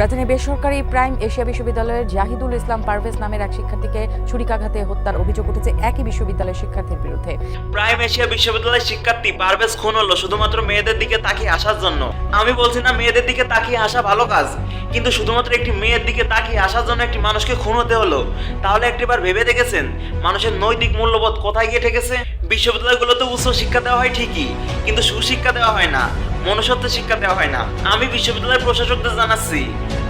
রাজধানী বেসরকারি prime Asia বিশ্ববিদ্যালয়ের জাহিদুল ইসলাম পারভেজ নামের এক শিক্ষার্থীকে ছুরিকাঘাতে হত্যার অভিযোগ উঠেছে একই বিশ্ববিদ্যালয়ের শিক্ষার্থীর বিরুদ্ধে। প্রাইম এশিয়া বিশ্ববিদ্যালয়ের শিক্ষার্থী পারভেজ খুন হলো শুধুমাত্র মেয়েদের দিকে তাকিয়ে আসার জন্য। আমি বলছি না মেয়েদের দিকে তাকিয়ে আসা ভালো কাজ, কিন্তু শুধুমাত্র একটি মেয়ের দিকে তাকিয়ে আসার জন্য একটি মানুষকে খুন হতে হলো। তাহলে একটিবার ভেবে দেখেছেন? মানুষের নৈতিক মূল্যবোধ কোথায় গিয়ে ঠেকেছে? বিশ্ববিদ্যালয়গুলোতে উচ্চ শিক্ষা দেওয়া হয় ঠিকই, কিন্তু সুশিক্ষা দেওয়া হয় না। মনুষ্যত্ব শিক্ষা দেওয়া হয় না। আমি বিশ্ববিদ্যালয়ের প্রশাসকদের জানাচ্ছি,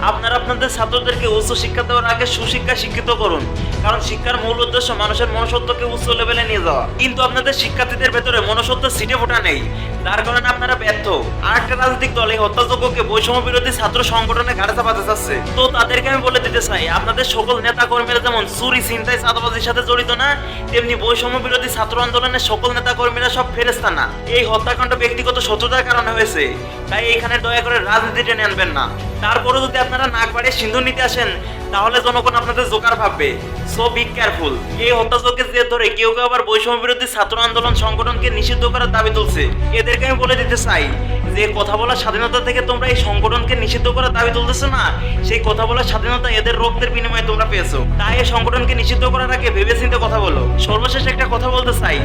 আপনারা আপনাদের ছাত্রদেরকে উচ্চ শিক্ষা দেওয়ার আগে সুশিক্ষা শিক্ষিত করুন, কারণ শিক্ষার মূল উদ্দেশ্য মানুষের মনুষ্যত্বকে উচ্চ লেভেলে নিয়ে যাওয়া। কিন্তু আপনাদের শিক্ষার্থীদের ভেতরে মনুষ্যত্ব সিটে ফোটা নেই। তার কারণে আপনারা ব্যর্থ। আর একটা রাজনৈতিক দল এই হত্যাযোগ্যকে বৈষম্য বিরোধী ছাত্র সংগঠনে ঘাড়ে চাপাতে চাচ্ছে। তো তাদেরকে আমি বলে দিতে চাই, আপনাদের সকল নেতা কর্মীরা যেমন চুরি চিন্তায় চাঁদাবাজির সাথে জড়িত না, তেমনি বৈষম্য বিরোধী ছাত্র আন্দোলনের সকল নেতা কর্মীরা সব ফেরেস্তা না। এই হত্যাকাণ্ড ব্যক্তিগত শত্রুতার কারণে হয়েছে তাই এইখানে দয়া করে রাজনীতি টেনে আনবেন না। তারপরে যদি আপনারা নাক বাড়িয়ে সিন্ধু নিতে আসেন, তাহলে জনগণ আপনাদের জোকার ভাববে। সো বি কেয়ারফুল এই হত্যাযজ্ঞের জের ধরে কেউ কেউ আবার বৈষম্য বিরোধী ছাত্র আন্দোলন সংগঠনকে নিষিদ্ধ করার দাবি তুলছে। এদেরকে আমি বলে দিতে চাই যে, কথা বলার স্বাধীনতা থেকে তোমরা এই সংগঠনকে নিষিদ্ধ করার দাবি তুলতেছো না? সেই কথা বলার স্বাধীনতা এদের রক্তের বিনিময়ে তোমরা পেয়েছ। তাই এই সংগঠনকে নিষিদ্ধ করার আগে ভেবে চিন্তে কথা বলো। সর্বশেষ একটা কথা বলতে চাই।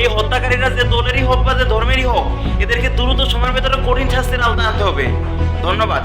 এই হত্যাকারীরা যে দলেরই হোক বা যে ধর্মেরই হোক এদেরকে দ্রুত সময়ের ভেতরে কঠিন শাস্তির আওতায় আনতে হবে। ধন্যবাদ।